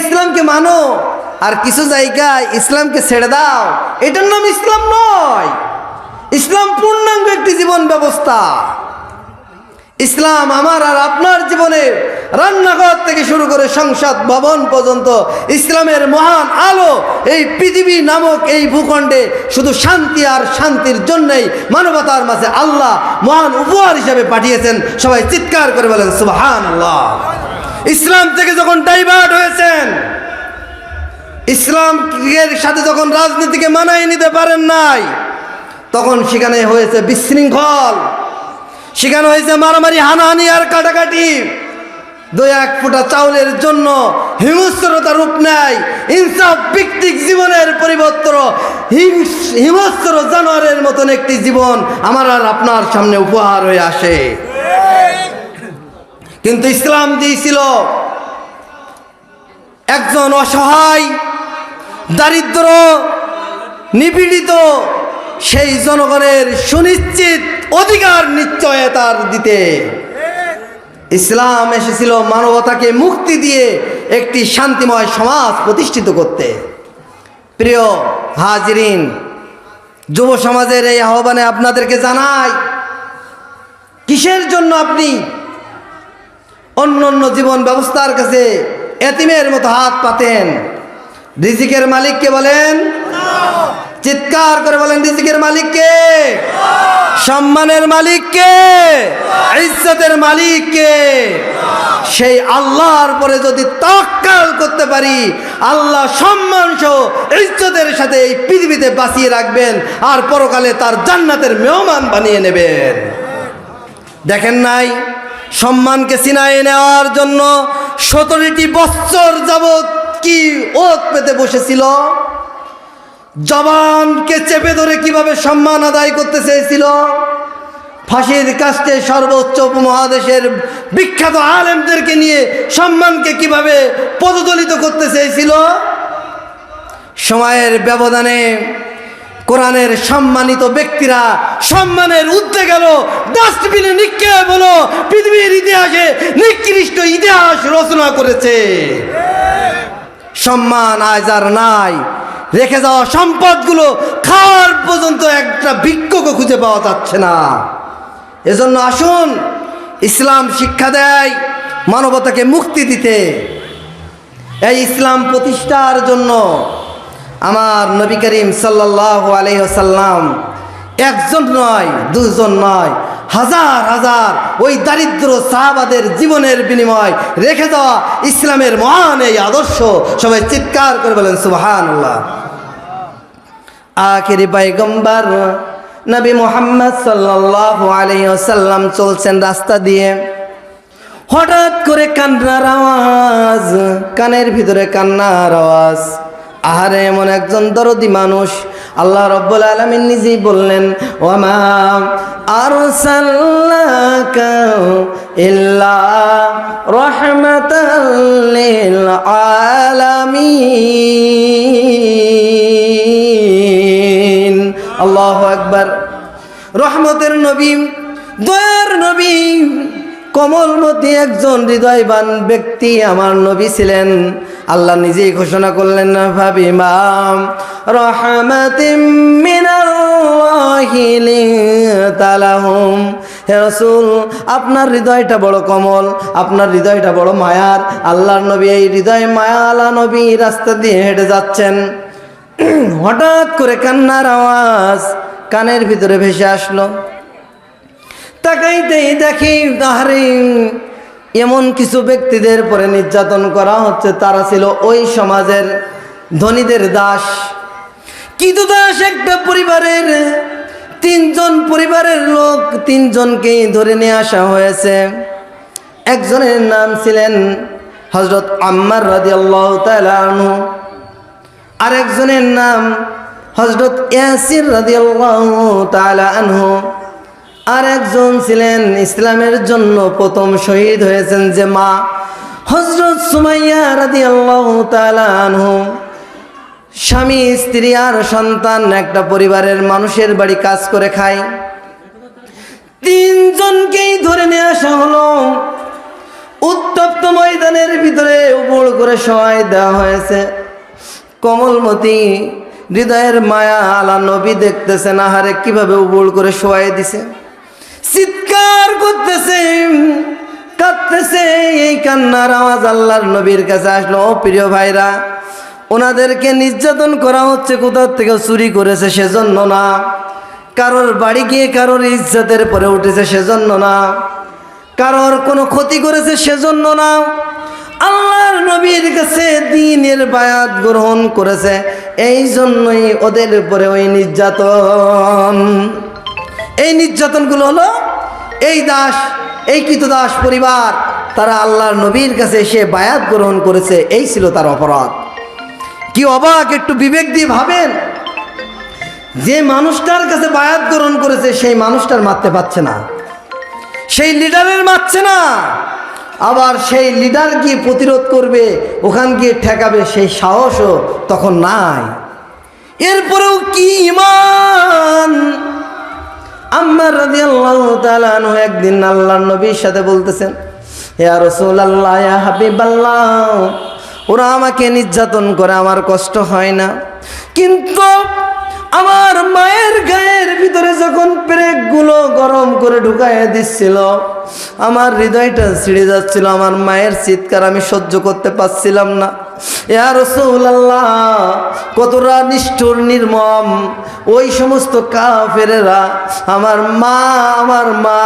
ইসলামকে মানো, আর কিছু জায়গায় ইসলামকে ছেড়ে দাও, এটার নাম ইসলাম নয়। ইসলাম পূর্ণাঙ্গ একটি জীবন ব্যবস্থা। ইসলাম আমার আর আপনার জীবনে রান্নাঘর থেকে শুরু করে সংসদ ভবন পর্যন্ত ইসলামের মহান আলো এই পৃথিবী নামক এই ভূখণ্ডে শুধু শান্তি আর শান্তির জন্যই মানবতার মাঝে আল্লাহ মহান উপহার হিসাবে পাঠিয়েছেন। সবাই চিৎকার করে বলেন সুবাহান আল্লাহ ইসলাম থেকে যখন ডাইভার্ট হয়েছেন, ইসলামের সাথে যখন রাজনীতিকে মানায় নিতে পারেন নাই, তখন সেখানে হয়েছে বিশৃঙ্খল। সেখানে হয়েছে মারামারি, হানাহানি আর কাটাকাটি। দু এক ফুটা চাউলের জন্য হিংস্রতা রূপ নেয়। ইনসাফ ভিত্তিক জীবনের পরিবর্তন হিংস্র জানোয়ারের মতন একটি জীবন আমার আর আপনার সামনে উপহার হয়ে আসে। কিন্তু ইসলাম দিয়েছিল একজন অসহায়, দারিদ্র, নিপীড়িত, সেই জনগণের সুনিশ্চিত অধিকার নিশ্চয়তার দিতে। ইসলাম এসেছিল মানবতাকে মুক্তি দিয়ে একটি শান্তিময় সমাজ প্রতিষ্ঠিত করতে। প্রিয় হাজরিন, যুব সমাজের এই আহ্বানে আপনাদেরকে জানাই, কিসের জন্য আপনি অন্য অন্য জীবন ব্যবস্থার কাছে এতিমের মতো হাত পাতেন। রিজিকের মালিককে বলেন? চিৎকার করে বলেন, রিজিকের মালিককে সম্মানের মালিককে ইজ্জতের মালিককে সেই আল্লাহর পরে যদি তক্কাল করতে পারি, আল্লাহ সম্মান সহ ইজ্জতের সাথে এই পৃথিবীতে বাঁচিয়ে রাখবেন আর পরকালে তার জান্নাতের মেহমান বানিয়ে নেবেন। দেখেন নাই? সম্মানকে সিনায় নেওয়ার জন্য সতেরোটি বছর যাবৎ কি ওত পেতে বসেছিল? জবানকে চেপে ধরে কীভাবে সম্মান আদায় করতে চেয়েছিল? ফাঁসির কাস্তে সর্বোচ্চ উপমহাদেশের বিখ্যাত আলেমদেরকে নিয়ে সম্মানকে কীভাবে পদদলিত করতে চেয়েছিল? সময়ের ব্যবধানে কোরআনের সম্মানিত ব্যক্তিরা সম্মানের উদ্দে গেল, ডাস্টবিনে নিক্ষেপ হলো পৃথিবীর ইতিহাসে নিকৃষ্ট ইতিহাস রচনা করেছে। সম্মান আজ আর নাই। রেখে যাওয়া সম্পদগুলো খাওয়ার পর্যন্ত একটা ভিক্ষকে খুঁজে পাওয়া যাচ্ছে না। এজন্য আসুন, ইসলাম শিক্ষা দেয়, মানবতাকে মুক্তি দিতে। এই ইসলাম প্রতিষ্ঠার জন্য আমার নবী করিম সাল্লাহ আলহ্লাম একজন নয়, দুজন নয়, হাজার হাজার ওই দারিদ্র সাহাবাদের জীবনের বিনিময় রেখে দেওয়া ইসলামের মহান এই আদর্শ সবাই চিৎকার করে বলেন আল্লাহ আখেরি পাইগম্বার, নবী মোহাম্মদ সাল্লাহ আলহ্লাম চলছেন রাস্তা দিয়ে। হঠাৎ করে কান্নার আওয়াজ, কানের ভিতরে কান্নার আওয়াজ। আহারে এমন একজন দরদি মানুষ আল্লাহ রব্বুল আলমিন নিজেই বললেন ওমা আর আলামিন। আল্লাহ আকবার। রহমতের নবী, দয়ার নবী, কমলমতি একজন হৃদয়বান ব্যক্তি আমার নবী ছিলেন। আল্লাহ নিজেই ঘোষণা করলেন না, ভাবি মাম রহমাতিম লিতালাহুম হে রসুল, আপনার হৃদয়টা বড় কমল, আপনার হৃদয়টা বড় মায়ার। আল্লাহর নবী এই হৃদয় মায়া আলা নবী রাস্তা দিয়ে হেঁটে যাচ্ছেন। হঠাৎ করে কান্নার আওয়াজ কানের ভিতরে ভেসে আসলো। তাকাইতেই দেখি তাহারে এমন কিছু ব্যক্তিদের পরে নির্যাতন করা হচ্ছে, তারা ছিল ওই সমাজের ধনীদের দাস। কিন্তু দাস একটা পরিবারের, তিনজন পরিবারের লোক, তিনজনকেই ধরে নিয়ে আসা হয়েছে। একজনের নাম ছিলেন হজরত আম্মার রাজি আল্লাহ তালু আরেকজনের নাম হজরত ইয়াসির রাজি আল্লাহ আনহু। আর একজন ছিলেন ইসলামের জন্য প্রথম শহীদ হয়েছেন যে মা হজরত সুমাইয়া রাদি আল্লাহ স্বামী, স্ত্রী আর সন্তান একটা পরিবারের মানুষের বাড়ি কাজ করে খায়। তিনজনকেই ধরে নিয়ে আসা হলো। উত্তপ্ত ময়দানের ভিতরে উপর করে সবাই দেওয়া হয়েছে। কমলমতি, হৃদয়ের মায়া আলা নবী দেখতেছে না হারে কীভাবে উবুল করে শোয়াই দিছে। চিৎকার করতেছে, কাঁদতেছে, এই কান্নার আওয়াজ আল্লাহর নবীর কাছে আসলো। ও প্রিয় ভাইরা, ওনাদেরকে নির্যাতন করা হচ্ছে কোথার থেকে? চুরি করেছে সেজন্য না। কারোর বাড়ি গিয়ে কারোর ইজ্জতের পরে উঠেছে সেজন্য না। কারোর কোনো ক্ষতি করেছে সেজন্য না। আল্লাহর নবীর কাছে দিনের বায়াত গ্রহণ করেছে। এই জন্যই ওদের উপরে ওই নির্যাতন। এই নির্যাতনগুলো হলো এই দাস, এই কৃত দাস পরিবার, তারা আল্লাহর নবীর কাছে এসে বায়াত গ্রহণ করেছে, এই ছিল তার অপরাধ। কি অবাক, একটু বিবেক দিয়ে ভাবেন? যে মানুষটার কাছে বায়াত গ্রহণ করেছে, সেই মানুষটার মারতে পারছে না। সেই লিডারের মারছে না। আবার সেই লিডার গিয়ে প্রতিরোধ করবে, ওখান গিয়ে ঠেকাবে, সেই সাহসও তখন নাই। এরপরেও কি ইমান? আম্মার রাজি আল্লাহ তালানু একদিন আল্লাহ নবীর সাথে বলতেছেন, ইয়া রসুল আল্লাহ ইয়া হাবিব আল্লাহ ওরা আমাকে নির্যাতন করে, আমার কষ্ট হয় না। কিন্তু আমার মায়ের গায়ের ভিতরে যখন পেরেকগুলো গরম করে ঢুকাইয়া দিচ্ছিল, আমার হৃদয়টা ছিঁড়ে যাচ্ছিল, আমার মায়ের চিৎকার আমি সহ্য করতে পারছিলাম না। কতটা নিষ্ঠুর, নির্মম ওই সমস্ত কাফেরেরা। আমার মা আমার মা,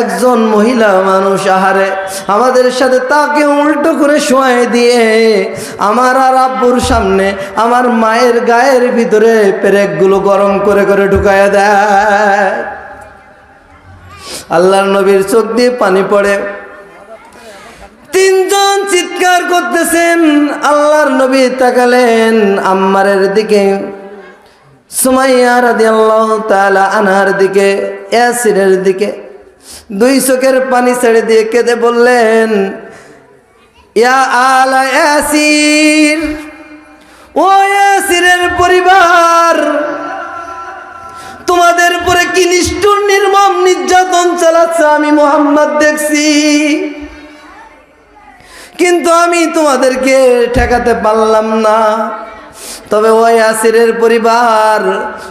একজন মহিলা মানুষ, আহারে, আমাদের সাথে তাকে উল্টো করে শোয়াই দিয়ে আমার আর আব্বুর সামনে আমার মায়ের গায়ের ভিতরে পেরেকগুলো গরম করে করে ঢুকাইয়া দেয়। আল্লাহর নবীর চোখ দিয়ে পানি পড়ে। তিনজন চিৎকার করতেছেন, আল্লাহর নবী তাকালেন আম্মারের দিকে, সুমাইয়া রাদি আল্লাহ তালা আনহার দিকে, ইয়াসিরের দিকে, দুই চোখের পানি ছেড়ে দিয়ে কেঁদে বললেন, ইয়া আলা ইয়াসির, ও ইয়াসিরের পরিবার, তোমাদের উপরে কি নিষ্ঠুর, নির্মম নির্যাতন চালাচ্ছে আমি মোহাম্মদ দেখছি। কিন্তু আমি তোমাদেরকে ঠেকাতে পারলাম না। তবে ওই আসিরের পরিবার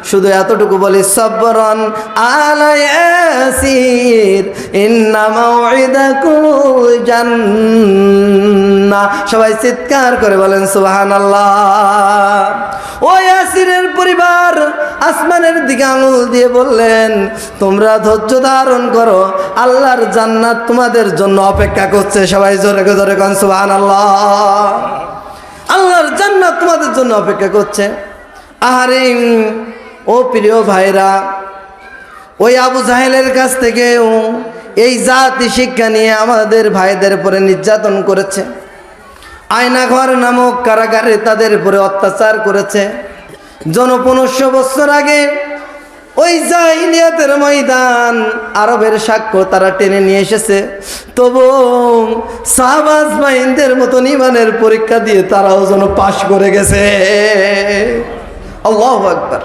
শুধু এতটুকু বলি সব্বরন আলাইসির জান্না সবাই চিৎকার করে বলেন সুবাহান আল্লাহ ওই আসিরের পরিবার আসমানের দিকে আঙুল দিয়ে বললেন, তোমরা ধৈর্য ধারণ করো, আল্লাহর জান্নাত তোমাদের জন্য অপেক্ষা করছে। সবাই জোরে জোরে কন সুবাহান আল্লাহ আল্লাহর জান্নাত তোমাদের জন্য অপেক্ষা করছে। আহারে, ও প্রিয় ভাইরা, ওই আবু জাহেলের কাছ থেকেও এই জাতি শিক্ষা নিয়ে আমাদের ভাইদের পরে নির্যাতন করেছে। আয়নাঘর নামক কারাগারে তাদের উপরে অত্যাচার করেছে। জন পনেরোশো বছর আগে ওই জাহিলিয়াতের ময়দান, আরবের সাক্ষ্য তারা টেনে নিয়ে এসেছে। তবু সাহবাজ মাইনদের মতন ইমানের পরীক্ষা দিয়ে তারাও যেন পাশ করে গেছে। আল্লাহ আকবার।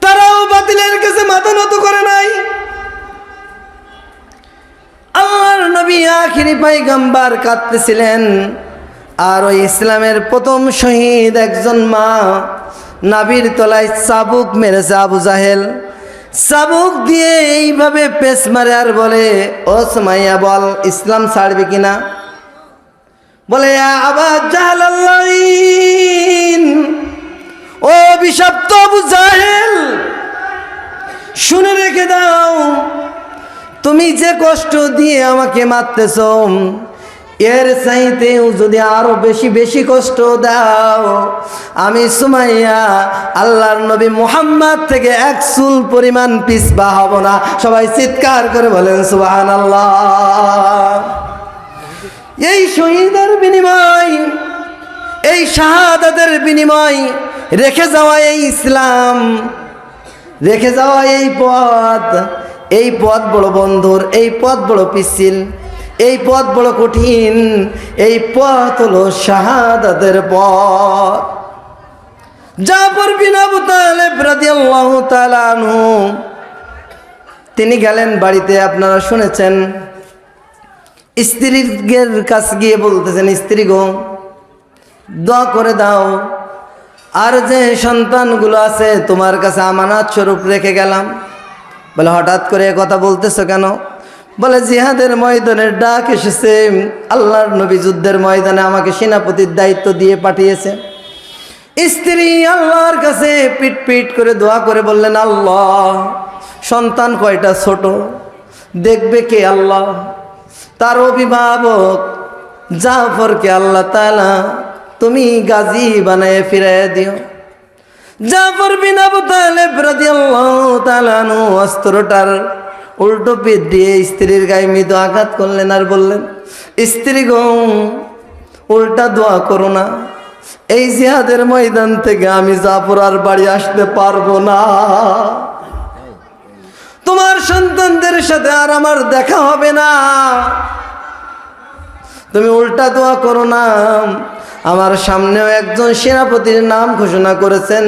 তারাও বাতিলের কাছে মাথা নত করে নাই। আল্লাহর নবী আখিরি পাইগাম্বার কাঁদতেছিলেন। আর ওই ইসলামের প্রথম শহীদ একজন মা নাবির তলায় চাবুক মেরেছে আবু জাহেল। চাবুক দিয়ে এইভাবে পেস মারে আর বলে, ও বল, ইসলাম ছাড়বে কিনা? বলে আবার ও বিষাক্ত আবু জাহেল, শুনে রেখে দাও, তুমি যে কষ্ট দিয়ে আমাকে মারতেছ এর চাইতেও যদি আরও বেশি বেশি কষ্ট দাও। আমি সুমাইয়া আল্লাহর নবী মুহাম্মদ থেকে এক চুল পরিমাণ পিসবা হব না। সবাই চিৎকার করে বলেন সুবাহান এই শহীদের বিনিময়, এই শাহাদাতের বিনিময় রেখে যাওয়া এই ইসলাম, রেখে যাওয়া এই পথ এই পথ বড় বন্ধুর, এই পথ বড় পিছিল এই পথ বড় কঠিন, এই পথ হলো শাহাদাতের পথ। জাফর বিন আবু তালেব রাদিয়াল্লাহু তাআলা আনহু, তিনি গেলেন বাড়িতে, আপনারা শুনেছেন। স্ত্রীর কাছে গিয়ে বলতেছেন, স্ত্রী গো, দোয়া করে দাও। আর যে সন্তানগুলো আছে, তোমার কাছে আমানত স্বরূপ রেখে গেলাম। বলে হঠাৎ করে কথা বলতেছো কেন? বলে, জিহাদের ময়দানের ডাক এসেছে। আল্লাহর নবী যুদ্ধের ময়দানে আমাকে সেনাপতির দায়িত্ব দিয়ে পাঠিয়েছে। স্ত্রী আল্লাহর কাছে পিট পিট করে দোয়া করে বললেন, আল্লাহ, সন্তান কয়টা ছোট? দেখবে কে আল্লাহ? তার অভিভাবক, জাফরকে আল্লাহ তালা তুমি গাজী বানায় ফিরাইয়া দিও। জাফর বিন আনহু অস্ত্রটার উল্টো পিঠ দিয়ে স্ত্রীর গায়ে মৃদু আঘাত করলেন আর বললেন, স্ত্রী গো, উল্টা দোয়া করো না। এই জিহাদের ময়দান থেকে আমি জাফর আর বাড়ি আসতে পারব না। তোমার সন্তানদের সাথে আর আমার দেখা হবে না। তুমি উল্টা দোয়া করো না। আমার সামনেও একজন সেনাপতির নাম ঘোষণা করেছেন,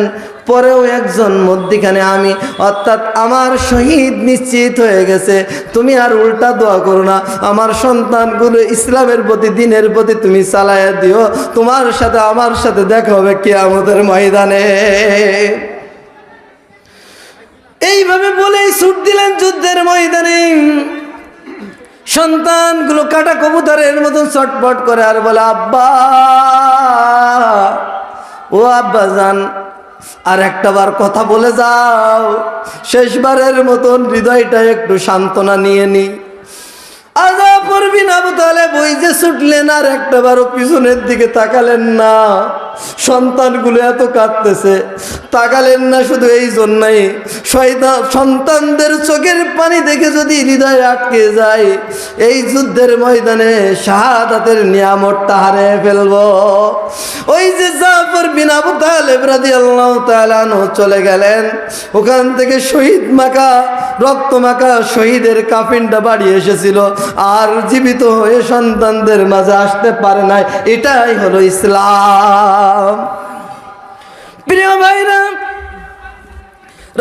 পরেও একজন মধ্যিখানে আমি, অর্থাৎ আমার শহীদ নিশ্চিত হয়ে গেছে। তুমি আর উল্টা দোয়া করো না, আমার সন্তানগুলো ইসলামের প্রতি, দিনের প্রতি তুমি চালাইয়া দিও। তোমার সাথে, আমার সাথে দেখা হবে কে আমাদের ময়দানে। এইভাবে বলেই ছুট দিলেন যুদ্ধের ময়দানে। সন্তানগুলো কাটা কবুতরের মতন চটপট করে আর বলে, আব্বা! ও আব্বা যান আর একটা বার কথা বলে যাও। শেষবারের মতন হৃদয়টা একটু সান্ত্বনা নিয়ে নি। আজা পরবিন আবু তাহলে বই যে ছুটলেন আর একটা বারও পিছনের দিকে তাকালেন না। সন্তানগুলো এত কাঁদতেছে। তাকালেন না শুধু এই জন্যই। সন্তানদের চোখের পানি দেখে যদি হৃদয় আটকে যায়, এই যুদ্ধের ময়দানে শাহাদাতের নিয়ামতটা হারে ফেলব। ওই যে জাফর বিন আবু তালেব রাদিয়াল্লাহু তাআলা আনহু চলে গেলেন। ওখান থেকে শহীদ মাখা রক্ত মাখা শহীদের কাফিনটা বাড়ি এসেছিল। আর জীবিত হয়ে সন্তানদের মাঝে আসতে পারে নাই। এটাই হলো ইসলাম। প্রিয় ভাইরা,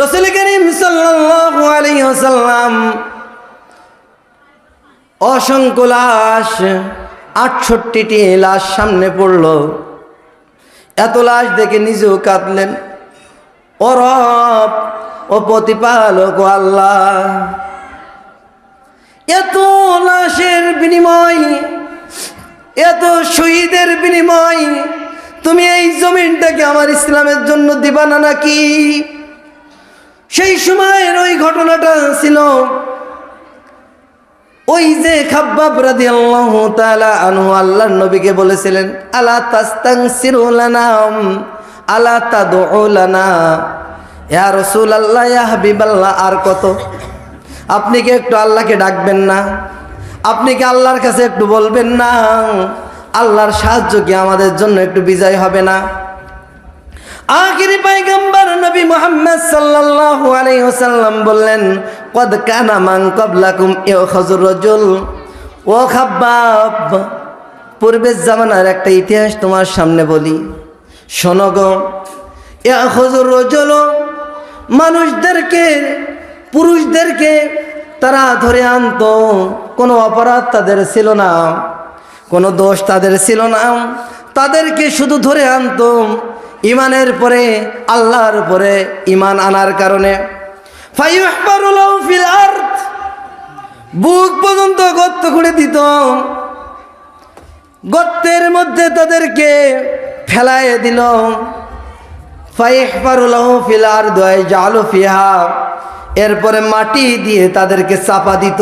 রসুল করিম আলাইহি অসংখ্য আটষট্টিটি লাশ সামনে পড়ল। এত লাশ দেখে নিজেও কাঁদলেন। ও ও প্রতিপালক আল্লাহ, এত লাশের বিনিময়, এত শহীদের বিনিময় তুমি এই জমিনটাকে আমার ইসলামের জন্য দিবা না নাকি? সেই সময়ের ওই ঘটনাটা ছিল। ওই যে খাব্বাব রাদিয়াল্লাহু তাআলা আনহু আল্লাহর নবীকে বলেছিলেন, আলা তাস্তানসিরুলানা আলা তাদউলানা ইয়া রাসূলুল্লাহ, ইয়া হাবিবাল্লাহ, আর কত? আপনি কি একটু আল্লাহকে ডাকবেন না? আপনি কি আল্লাহর কাছে একটু বলবেন না? আল্লাহর সাহায্য কি আমাদের জন্য একটু বিজয় হবে না? আখিরি পাইগাম্বার নবী মুহাম্মদ সাল্লাল্লাহু আলাইহি ওয়াসাল্লাম বললেন, কদ কানা মান ক্বাবলাকুম ইয়াখাযুর রাজুল, ও খাব্বাব, পূর্বের জামানার একটা ইতিহাস তোমার সামনে বলি। শোনো গো ইয়াখাযুর রাজুল, মানুষদেরকে, পুরুষদেরকে তারা ধরে আনতো, কোনো অপরাধ তাদের ছিল না। কোনো দোষ তাদের ছিল না। তাদেরকে শুধু ধরে আনতো ইমানের পরে, আল্লাহর পরে ইমান আনার কারণে। বুক পর্যন্ত গর্ত করে দিত। গর্তের মধ্যে তাদেরকে ফেলায় দিল। এরপরে মাটি দিয়ে তাদেরকে চাপা দিত।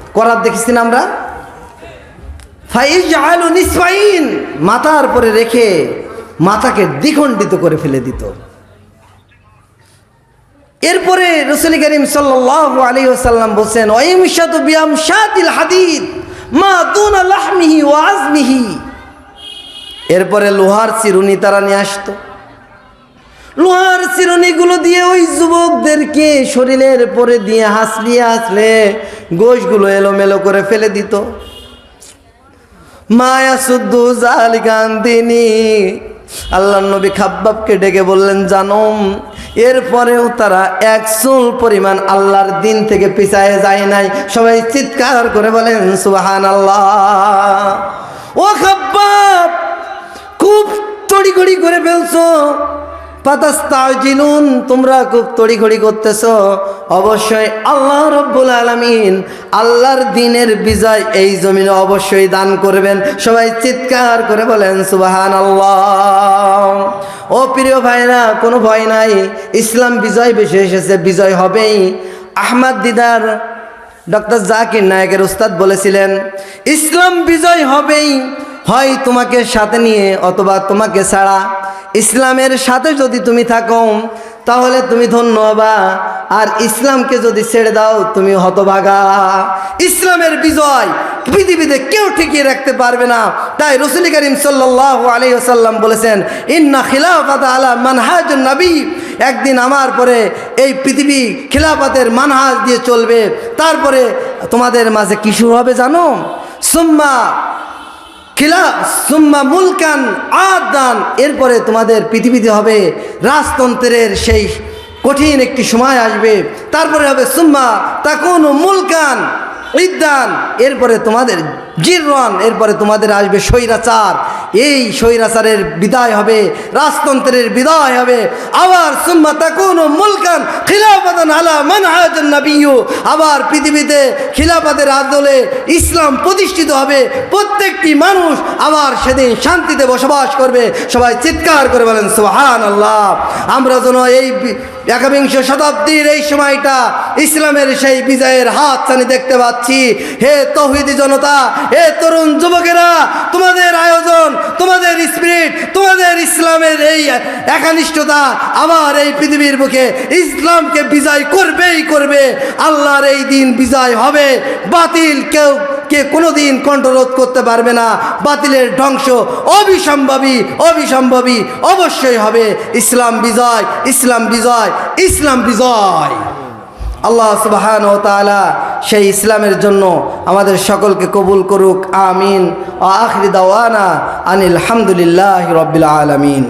করাত দেখেছি না আমরা ফাইজ মাথার পরে রেখে মাথাকে দ্বিখণ্ডিত করে ফেলে দিত। এরপরে রসুল করিম সাল্লাহ আলী বলছেন হাদিদ, মা এরপরে লোহার চিরুনি তারা নিয়ে আসতো। লোহার চিরুনিগুলো দিয়ে ওই যুবকদেরকে শরীরের পরে দিয়ে হাসলিয়ে হাসলে গোশগুলো এলোমেলো করে ফেলে দিত। মায়া শুদ্ধ জাল গান তিনি আল্লাহ নবী খাব্বাবকে ডেকে বললেন জানম এরপরেও তারা এক চুল পরিমাণ আল্লাহর দিন থেকে পিছায় যায় নাই। সবাই চিৎকার করে বলেন সুবাহান আল্লাহ ও খাব্বাব, খুব তড়িঘড়ি করে ফেলছো। তোমরা খুব তড়িঘড়ি করতেছ। অবশ্যই আল্লাহ রব্বুল আলমিন আল্লাহর দিনের বিজয় এই জমিনে অবশ্যই দান করবেন। সবাই চিৎকার করে বলেন সুবাহান আল্লাহ ও প্রিয় ভাইরা, কোনো ভয় নাই। ইসলাম বিজয় বেশি এসেছে, বিজয় হবেই। আহমদ দিদার, ডক্টর জাকির নায়কের উস্তাদ বলেছিলেন, ইসলাম বিজয় হবেই। হয় তোমাকে সাথে নিয়ে অথবা তোমাকে ছাড়া ইসলামের সাথে যদি তুমি থাকো, তাহলে তুমি ধন্য হবা। আর ইসলামকে যদি ছেড়ে দাও তুমি হতভাগা। ইসলামের বিজয় পৃথিবীতে কেউ টিকিয়ে রাখতে পারবে না। তাই রসুল করিম সাল্লাহ বলেছেন, ইন্না খিলাফত আলা মানহাজুন নবী। একদিন আমার পরে এই পৃথিবী খিলাফতের মানহাজ দিয়ে চলবে। তারপরে তোমাদের মাঝে কি শুরু হবে জানো? সুম্মা খিলা সুম্মা মুলকান আদান। এরপরে তোমাদের পৃথিবীতে হবে রাজতন্ত্রের সেই কঠিন একটি সময় আসবে। তারপরে হবে সুম্মা তাকুন মুলকান। ইদ্দান এরপরে তোমাদের জিরওয়ান এরপরে তোমাদের আসবে স্বৈরাচার। এই স্বৈরাচারের বিদায় হবে, রাজতন্ত্রের বিদায় হবে। আবার সুম্মা তাকুন মুলকান খিলাফাতান আলা মানহাজুন নবিয়্যু। আবার পৃথিবীতে খিলাফতের আদলে ইসলাম প্রতিষ্ঠিত হবে। প্রত্যেকটি মানুষ আবার সেদিন শান্তিতে বসবাস করবে। সবাই চিৎকার করে বলেন আল্লাহ আমরা যেন এই একবিংশ শতাব্দীর এই সময়টা ইসলামের সেই বিজয়ের হাত চানি দেখতে পাচ্ছি। হে তৌহিদি জনতা, হে তরুণ যুবকেরা, তোমাদের আয়োজন, তোমাদের স্পিরিট তোমাদের ইসলামের এই একানিষ্ঠতা আবার এই পৃথিবীর বুকে ইসলামকে বিজয় করবেই করবে। আল্লাহর এই দিন বিজয় হবে, বাতিল কেউ কে কোনো দিন কণ্ঠরোধ করতে পারবে না। বাতিলের ধ্বংস অবিসম্ভবী অবিসম্ভবী অবশ্যই হবে। ইসলাম বিজয় ইসলাম বিজয় ইসলাম বিজয়। আল্লাহ সুবাহান ও তালা সেই ইসলামের জন্য আমাদের সকলকে কবুল করুক। আমিন। ও আখরি দাওয়ানা আনিল হামদুলিল্লাহ রবিল আলমিন।